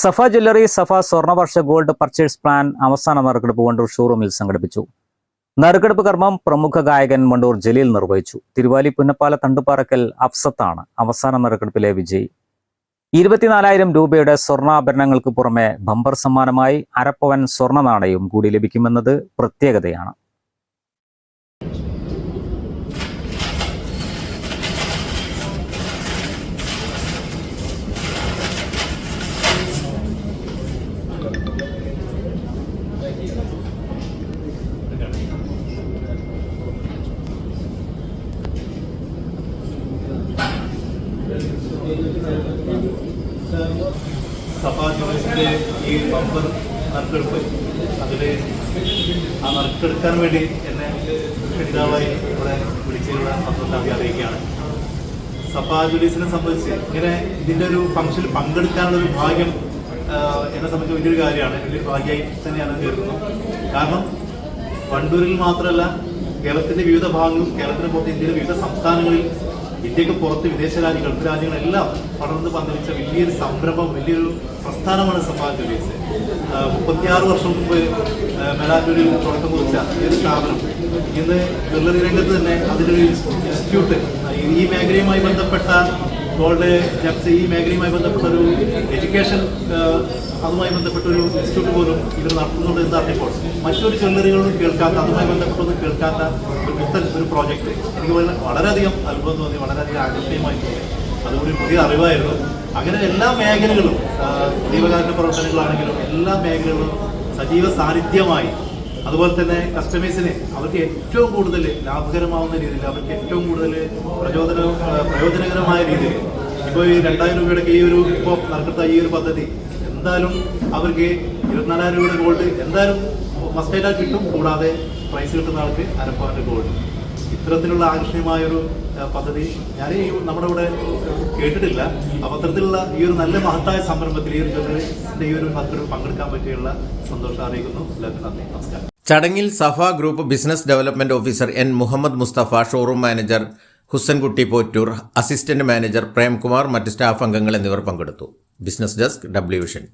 Safa jewellery Safa Swarnavarsha gold purchase plan അവസാന നറുക്കെടുപ്പ് വണ്ടൂർ ഷോറൂമിൽ സംഘടിപ്പിച്ചു. നറുക്കെടുപ്പ് കർമ്മം പ്രമുഖ ഗായകൻ വണ്ടൂർ ജലീൽ നിർവഹിച്ചു. തിരുവാലി പുന്നപ്പാല തണ്ടുപാറക്കൽ അഫ്സത്താണ് അവസാന നറുക്കെടുപ്പിലെ വിജയി. ഇരുപത്തിനാലായിരം രൂപയുടെ സ്വർണാഭരണങ്ങൾക്ക് പുറമെ ബമ്പർ സമ്മാനമായി അരപ്പവൻ സ്വർണ നാണയവും കൂടി ലഭിക്കുമെന്നത് പ്രത്യേകതയാണ്. സഭാ ജ്യൂസിന്റെ ഈ ബമ്പർ നറുക്കെടുപ്പ് അതിൽ ആ നറുക്കെടുക്കാൻ വേണ്ടി എന്നെ പിതാവായി ഇവിടെ വിളിച്ചതിനുള്ള സന്തോഷം ആദ്യം അറിയിക്കുകയാണ്. സഭാ ജുലീസിനെ സംബന്ധിച്ച് ഇങ്ങനെ ഇതിന്റെ ഒരു ഫംഗ്ഷനിൽ പങ്കെടുക്കാനുള്ള ഒരു ഭാഗ്യം എന്നെ സംബന്ധിച്ച് വലിയൊരു കാര്യമാണ്. വലിയൊരു ഭാഗ്യമായി തന്നെയാണ് കരുതുന്നു. കാരണം വണ്ടൂരിൽ മാത്രമല്ല കേരളത്തിന്റെ വിവിധ ഭാഗങ്ങളും കേരളത്തിന് പുറത്ത് ഇന്ത്യയിലെ വിവിധ സംസ്ഥാനങ്ങളിൽ ഇന്ത്യയ്ക്ക് പുറത്ത് വിദേശ രാജ്യ ഗൾഫ് രാജ്യങ്ങളെല്ലാം പടർന്ന് പന്തലിച്ച വലിയൊരു സംരംഭം വലിയൊരു പ്രസ്ഥാനമാണ് സഭാ ജുലീസ് മുപ്പത്തിയാറ് വർഷം മുമ്പ് മേലാറ്റൂരിൽ തുടക്കം കുറിച്ച ഈ ഒരു സ്ഥാപനം ഇന്ന് ജ്വല്ലറി രംഗത്ത് തന്നെ അതിനൊരു ഇൻസ്റ്റിറ്റ്യൂട്ട് ഈ മേഖലയുമായി ബന്ധപ്പെട്ട ഗോൾഡ് ജപ്സ് ഈ മേഖലയുമായി ബന്ധപ്പെട്ട ഒരു എഡ്യൂക്കേഷൻ അതുമായി ബന്ധപ്പെട്ട ഒരു ഇൻസ്റ്റിറ്റ്യൂട്ട് പോലും ഇവർ നടത്തുന്നുണ്ട് എന്ന് മറ്റൊരു ജ്വല്ലറികളും കേൾക്കാത്ത അതുമായി ബന്ധപ്പെട്ടൊന്നും കേൾക്കാത്ത ഒരു പുത്തൻ ഒരു പ്രോജക്റ്റ് എനിക്ക് വളരെ വളരെയധികം അത്ഭുതം തോന്നി വളരെയധികം ആകർഷണീയമായി തോന്നി. അതുകൂടി പുതിയ അറിവായിരുന്നു. അങ്ങനെ എല്ലാ മേഖലകളും ദീപകാരുണ്യ പ്രവർത്തനങ്ങളാണെങ്കിലും എല്ലാ മേഖലകളും സജീവ സാന്നിധ്യമായി അതുപോലെ തന്നെ കസ്റ്റമേഴ്സിന് അവർക്ക് ഏറ്റവും കൂടുതൽ ലാഭകരമാവുന്ന രീതിയിൽ അവർക്ക് ഏറ്റവും കൂടുതൽ പ്രചോദന പ്രയോജനകരമായ രീതിയിൽ. ഇപ്പോൾ ഈ രണ്ടായിരം രൂപയുടെ ഈ ഒരു ഇപ്പോൾ നടക്കുന്ന ഈ ഒരു പദ്ധതി എന്തായാലും അവർക്ക് ഇരുപത്തിനാലായിരം രൂപയുടെ ഗോൾഡ് എന്തായാലും മസ്റ്റായിട്ട് കിട്ടും കൂടാതെ പ്രൈസ് കിട്ടുന്ന ആൾക്ക് അരപ്പവന്റെ ഗോൾഡ് ഇത്തരത്തിലുള്ള ആകർഷണീയമായൊരു പദ്ധതി ഞാൻ ഈ നമ്മുടെ ഇവിടെ കേട്ടിട്ടില്ല. അത്തരത്തിലുള്ള ഈ ഒരു നല്ല മഹത്തായ സംരംഭത്തിൽ ഈ ഒരു ഈ ഒരു പദ്ധതി പങ്കെടുക്കാൻ പറ്റിയുള്ള സന്തോഷം അറിയിക്കുന്നു. എല്ലാവർക്കും നന്ദി. നമസ്കാരം. ചടങ്ങിൽ Safa group business development officer N Muhammad Musthafa showroom manager Husankutty Pottoor assistant manager Premkumar മറ്റ് സ്റ്റാഫ് അംഗങ്ങൾ എന്നിവർ പങ്കെടുത്തു. Business desk W Vision.